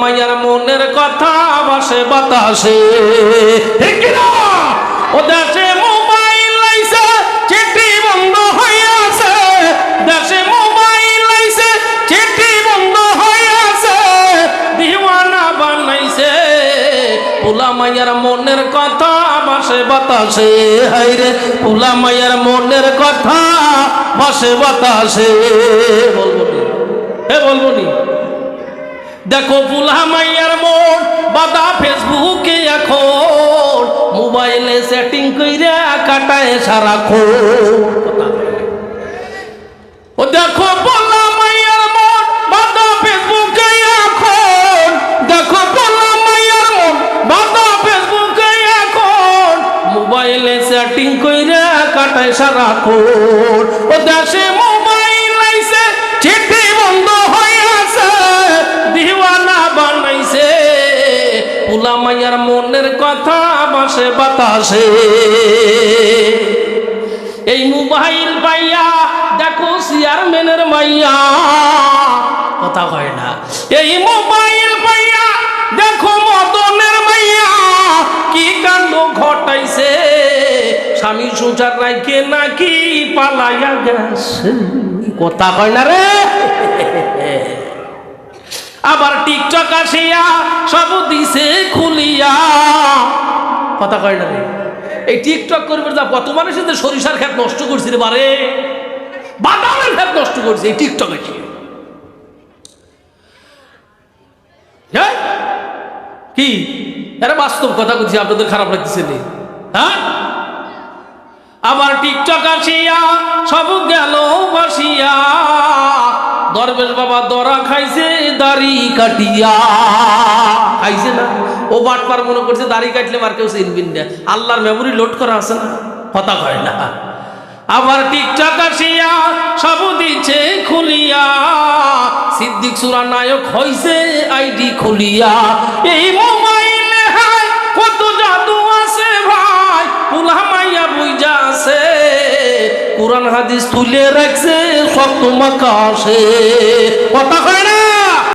মাইয়ার মনের কথা বাসে বাতাসে? ও দেশে মোবাইল লাইছে চিঠি বন্ধ হইয়াছে। দেশে মোবাইল লাইছে চিঠি বন্ধ হইয়াছে। দিওয়ানা বানাইছে। পোলা মাইয়ার মনের কথা বাসে বাতাসে। হাইরে পোলা মাইয়ার মনের কথা বাসে বাতাসে। বলব হে বলব দেখো পুলা মাইয়ার মন, বাদা ফেসবুকে এখন। মোবাইলে সেটিং কইরা কাটায় সারাক্ষণ। ও দেখো পোলা মাইয়ার মন, বাদা ফেসবুকে এখন। দেখো পোলা মাইয়ার মন, বাদা ফেসবুকে এখন। মোবাইলে সেটিং কইরা কাটায় সারাক্ষণ। ও দেশে পোলা মাইয়ার মনের কথা বাসে বাতাসে। এই মোবাইল পাইয়া দেখো চেয়ারম্যানের মাইয়া, কথা কয় না। এই মোবাইল পাইয়া দেখো মদনের মাইয়া, কি কাণ্ড ঘটাইছে? স্বামী সুচার রাইকে নাকি পালাইয়া গেছে। কথা কয় না রে? আবার টিকটক আসিয়া সব দিছে খুলিয়া। কথা কয় না এই টিকটক করবে যা কত মানুষের যে সরিষার ক্ষেত নষ্ট করছে রে বারে। বাদামের ক্ষেত নষ্ট করছে, এই টিকটক? কি? এটা বাস্তব কথা বলছি, আপনাদের খারাপ লাগতেছে? হ্যাঁ? আবার টিকটক আসিয়া সব গেল দরবেশ বাবা দরা খাইছে, দাড়ি কাটিয়া। খাইছে না? ও বাটপার মনে করছে, দাড়ি কাটলে আর কেউ সিনবিন না। আল্লাহর মেমোরি লোড করা আছে না? কথা হয় না। আবার টিকটক আসিয়া সব দিচ্ছে খুলিয়া। সিদ্দিক সুরা নায়ক হইছে, আইডি খুলিয়া। এই কোরআন হাদিস তুলে রাখছে তোমাকে আসে কথা